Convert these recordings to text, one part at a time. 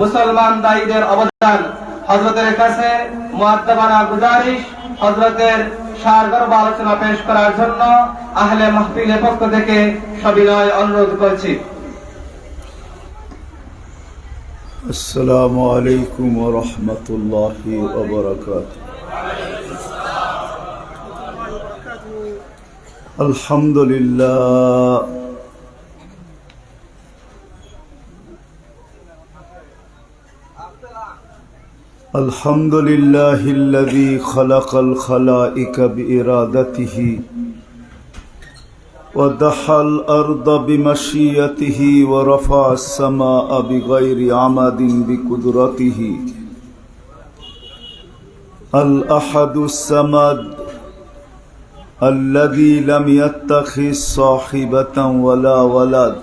মুসলমান দায়ীদের অবদান। হজরতের কাছে মহাত্মানা গুজারিশ হজরতের সারগর্ব আলোচনা পেশ করার জন্য আহলে মাহফিলের পক্ষ থেকে সবিনয় অনুরোধ করছি। আসসালামু আলাইকুম ওয়া রাহমাতুল্লাহি ওয়া বারাকাতুহু। আলহামদুলিল্লাহ। الحمد لله الذي خلق الخلائق بإرادته ودحى الأرض بمشيته ورفع السماء بغير عمد بقدرته الأحد السمد الذي لم يتخذ صاحبة ولا ولد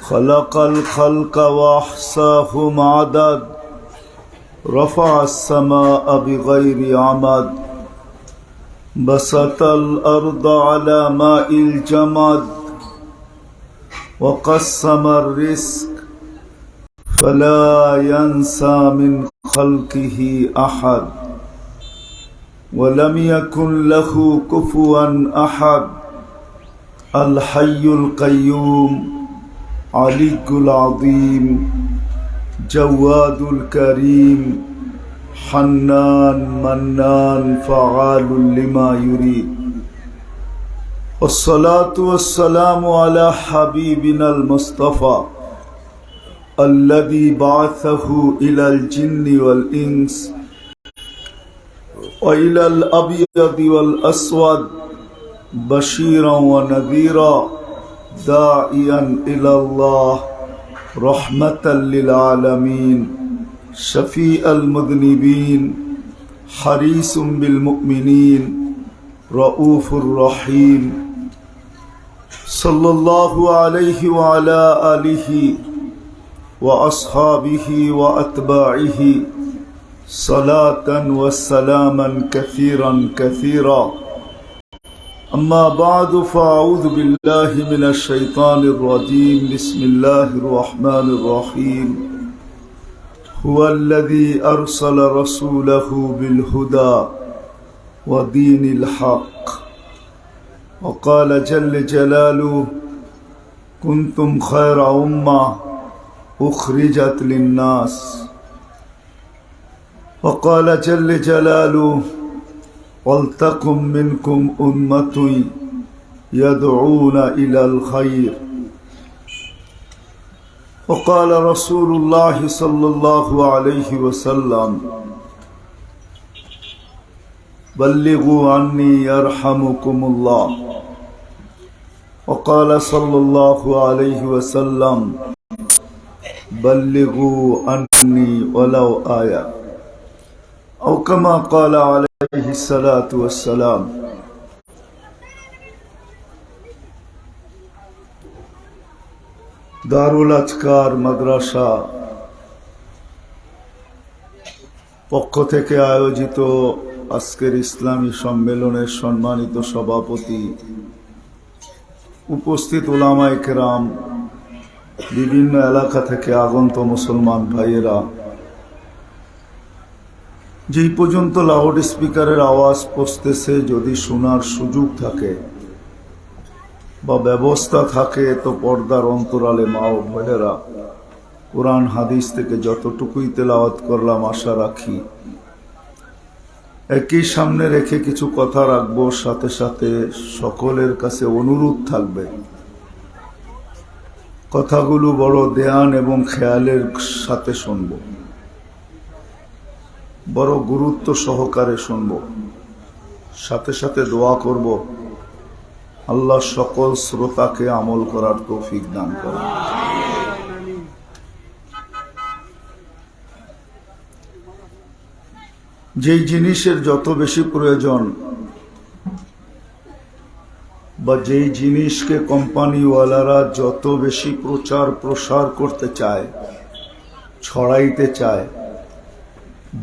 خلق الخلق وأحصاهم عدد رفع السماء بغير عمد بسط الأرض على ماء الجمد وقسم الرزق فلا ينسى من خلقه أحد ولم يكن له كفوا أحد الحي القيوم علي العظيم. جواد الكريم حنان منان، فعال لما يريد والصلاة والسلام على حبيبنا المصطفى الذي بعثه إلى الجن والإنس وإلى الأبيض والأسود بشيرا ونذيرا داعيا إلى الله رحمة للعالمين شفيع المذنبين حريص بالمؤمنين رؤوف رحيم صلى الله عليه وعلى آله وأصحابه وأتباعه صلاة وسلاما كثيرا كثيرا. أما بعد فأعوذ بالله من الشيطان الرجيم. بسم الله الرحمن الرحيم. هو الذي أرسل رسوله بالهدى ودين الحق. وقال جل جلاله كنتم خير أمة أخرجت للناس. وقال جل جلاله ولتكن منكم أمة يدعون إلى الخير. وقال رسول الله صلى الله عليه وسلم، بلغوا عني يرحمكم الله. وقال صلى الله عليه وسلم، بلغوا عني ولو آية. أو كما قال عليه দারুল আজকার মাদ্রাসা পক্ষ থেকে আয়োজিত আজকের ইসলামী সম্মেলনের সম্মানিত সভাপতি, উপস্থিত ওলামাইকরাম বিভিন্ন এলাকা থেকে আগন্ত মুসলমান ভাইয়েরা যেই পর্যন্ত লাউড স্পিকারের আওয়াজ পৌঁছতেছে, যদি শোনার সুযোগ থাকে বা ব্যবস্থা থাকে, তো পর্দার অন্তরালে মা ও বোনেরা কোরআন, হাদিস থেকে যতটুকুই তেলাওয়াত করলাম, আশা রাখি একই সামনে রেখে কিছু কথা রাখব। সাথে সাথে সকলের কাছে অনুরোধ থাকবে। কথাগুলো বড় ধ্যান এবং খেয়ালের সাথে শুনব। বড় গুরুত্ব সহকারে শুনব। সাথে সাথে দোয়া করব। আল্লাহ সকল শ্রোতাকে আমল করার তৌফিক দান করেন। যেই জিনিসের যত বেশি প্রয়োজন বা যেই জিনিসকে কোম্পানিওয়ালারা যত বেশি প্রচার প্রসার করতে চায়, ছড়াইতে চায়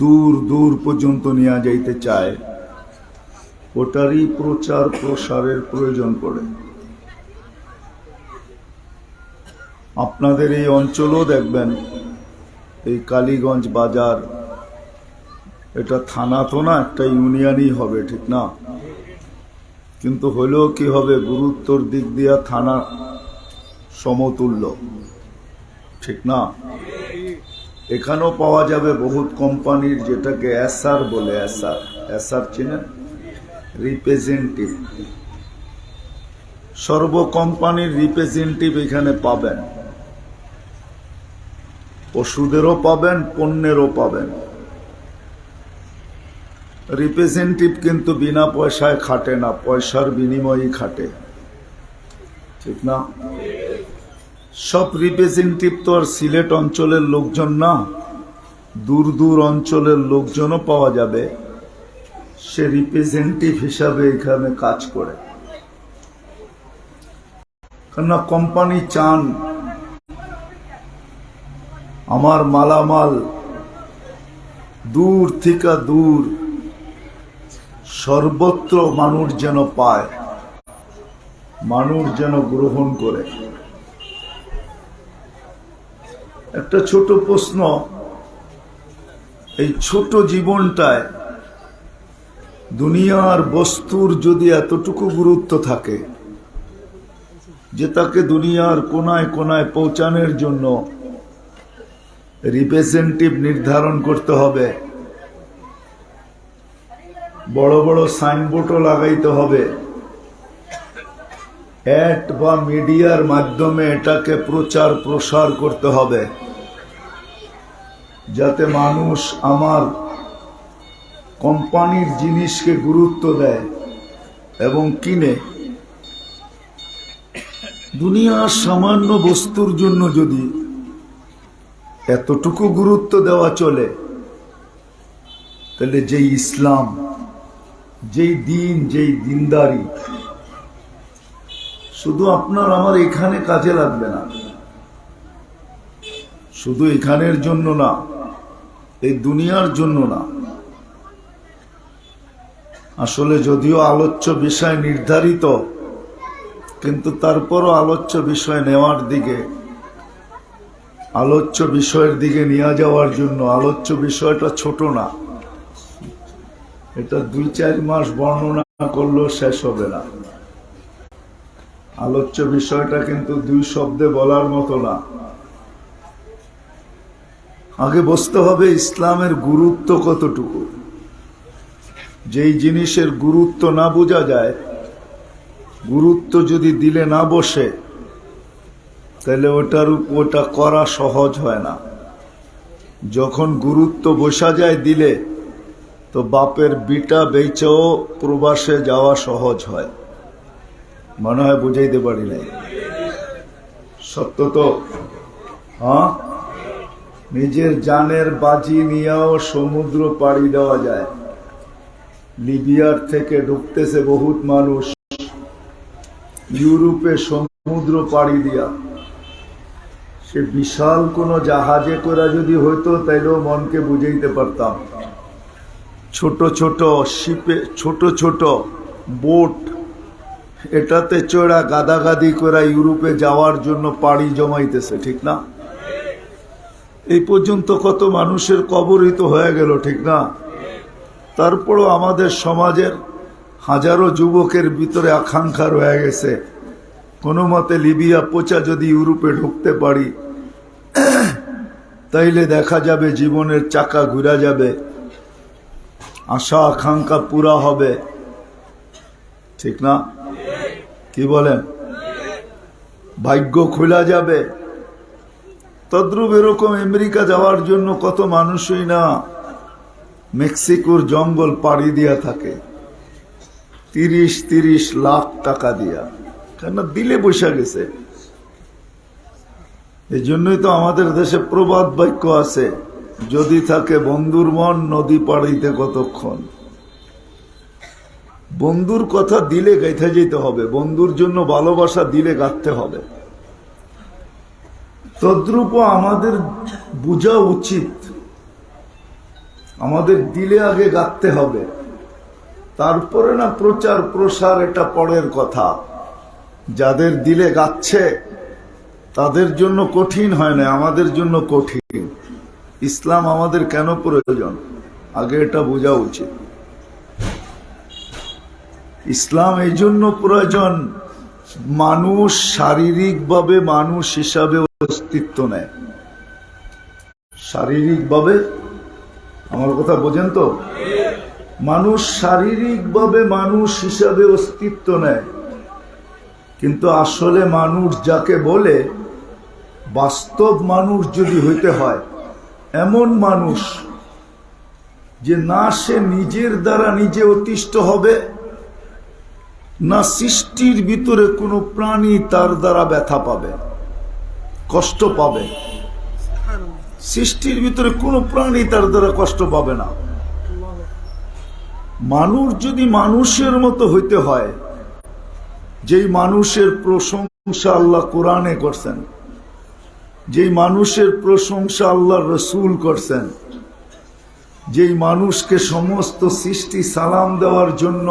দূর দূর পর্যন্ত নিয়ে যাইতে চায়, ওটারই প্রচার প্রসারের প্রয়োজন পড়ে। আপনাদের এই অঞ্চলও দেখবেন, এই কালীগঞ্জ বাজার, এটা থানা তো না, একটা ইউনিয়নই হবে, ঠিক না? কিন্তু হলেও কি হবে, গুরুত্বর দিক দিয়া থানা সমতুল্য, ঠিক না? এখানেও পাওয়া যাবে বহুত কোম্পানির যেটাকে এসআর বলে, এসআর। এসআর চিনেন? রিপ্রেজেন্টেটিভ। সর্ব কোম্পানির রিপ্রেজেন্টেটিভ এখানে পাবেন। ওষুধেরও পাবেন, পণ্যেরও পাবেন। রিপ্রেজেন্টেটিভ কিন্তু বিনা পয়সায় খাটে না, পয়সার বিনিময়ই খাটে। ঠিক না? সব রিপ্রেজেন্টেটিভ তো আর সিলেট অঞ্চলের লোকজন না। দূর দূর অঞ্চলের লোকজনও পাওয়া যাবে। সে রিপ্রেজেন্টেটিভ হিসাবে এখানে কাজ করে। কেননা কোম্পানি চান আমার মালামাল দূর থেকে দূর সর্বত্র মানুষ যেন পায়, মানুষ যেন গ্রহণ করে। একটা ছোট প্রশ্ন। এই ছোট জীবনটায় দুনিয়ার বস্তুর যদি এতটুকু গুরুত্ব থাকে যে তাকে দুনিয়ার কোনায় কোনায় পৌঁছানোর জন্য রিপ্রেজেন্টেটিভ নির্ধারণ করতে হবে, বড় বড় সাইনবোর্ডও লাগাইতে হবে অ্যাড বা মিডিয়ার মাধ্যমে এটাকে প্রচার প্রসার করতে হবে। যাতে মানুষ আমার কোম্পানির জিনিসকে গুরুত্ব দেয় এবং কিনে। দুনিয়ার সামান্য বস্তুর জন্য যদি এতটুকু গুরুত্ব দেওয়া চলে, তাহলে যেই ইসলাম, যেই দিন, যেই দিনদারি শুধু আপনার আমার এখানে কাজে লাগবে না। শুধু এখানের জন্য না, এই দুনিয়ার জন্য না। আসলে যদিও আলোচ্য বিষয় নির্ধারিত, কিন্তু তারপরও আলোচ্য বিষয় নেওয়ার দিকে, আলোচ্য বিষয়ের দিকে নিয়ে যাওয়ার জন্য আলোচ্য বিষয়টা ছোট না। এটা দুই চার মাস বর্ণনা করলেও শেষ হবে না। আলোচ্য বিষয়টা কিন্তু দুই শব্দে বলার মতো না। আগে বুঝতে হবে ইসলামের গুরুত্ব কতটুকু। যেই জিনিসের গুরুত্ব না বোঝা যায়, গুরুত্ব যদি দিলে না বসে, তাহলে ওটার ওটা করা সহজ হয় না। যখন গুরুত্ব বসা যায় দিলে, তো বাপের বিটা বেচেও প্রবাসে যাওয়া সহজ হয়। মনে হয় বুঝাইতে পারি নাই। সত্য তো? হ্যাঁ? নিজের জানের বাজি নিয়েও সমুদ্র পাড়ি দেওয়া যায়। লিবিয়ার থেকে ঢুকতেছে বহুত মানুষ। ইউরোপে সমুদ্র পাড়ি দিয়া। সে বিশাল কোনো জাহাজে করে যদি হইতো, তাইলেও মনকে বুঝাইতে পারতাম। ছোট ছোট শিপে, ছোট ছোট বোট এটাতে চড়া গাদাগাদি করে ইউরোপে যাওয়ার জন্য পাড়ি জমাইতেছে, ঠিক না? এই পর্যন্ত কত মানুষের কবরই তো হয়ে গেল, ঠিক না? তারপরও আমাদের সমাজের হাজারো যুবকের ভিতরে আকাঙ্ক্ষা রয়ে গেছে। কোনো মতে লিবিয়া পচা যদি ইউরোপে ঢুকতে পারি, তাইলে দেখা যাবে জীবনের চাকা ঘুরা যাবে, আশা, আকাঙ্ক্ষা পুরা হবে, ঠিক না? কি বলেন? ভাগ্য খোলা যাবে। তদ্রুপ এরকম আমেরিকা যাওয়ার জন্য কত মানুষই না মেক্সিকোর জঙ্গল পাড়ি দিয়া থাকে। তিরিশ তিরিশ লাখ টাকা দিয়া। কেন দিলে বসে গেছে। এই জন্যই তো আমাদের দেশে প্রবাদ বাক্য আছে, যদি থাকে বন্ধুর মন নদী পাড়িতে কতক্ষণ। বন্ধুর কথা দিলে গাইতে যেতে হবে, বন্ধুর জন্য ভালোবাসা দিলে গাঁথতে হবে। তদ্রূপ আমাদের বোঝা উচিত, আমাদের দিলে আগে গাঁথতে হবে। তারপরে না প্রচার প্রসার এটা পরের কথা। যাদের দিলে গাচ্ছে তাদের জন্য কঠিন হয় না, আমাদের জন্য কঠিন। ইসলাম আমাদের কেন প্রয়োজন? আগে এটা বোঝা উচিত। ইসলাম এই জন্য প্রয়োজন, মানুষ শারীরিকভাবে মানুষ হিসাবে অস্তিত্ব নেয়। শারীরিকভাবে, আমার কথা বোঝেন তো? মানুষ শারীরিকভাবে মানুষ হিসাবে অস্তিত্ব নেয়। কিন্তু আসলে মানুষ যাকে বলে, বাস্তব মানুষ যদি হইতে হয়, এমন মানুষ যে না সে নিজের দ্বারা নিজে অতিষ্ঠ হবে না সৃষ্টির ভিতরে কোনো প্রাণী তার দ্বারা ব্যথা পাবে, কষ্ট পাবে। সৃষ্টির ভিতরে কোনো প্রাণী তার দ্বারা কষ্ট পাবে না। মানুষ যদি মানুষের মতো হইতে হয়, যেই মানুষের প্রশংসা আল্লাহ কোরআনে করছেন, যেই মানুষের প্রশংসা আল্লাহ রসুল করছেন, যেই মানুষকে সমস্ত সৃষ্টি সালাম দেওয়ার জন্য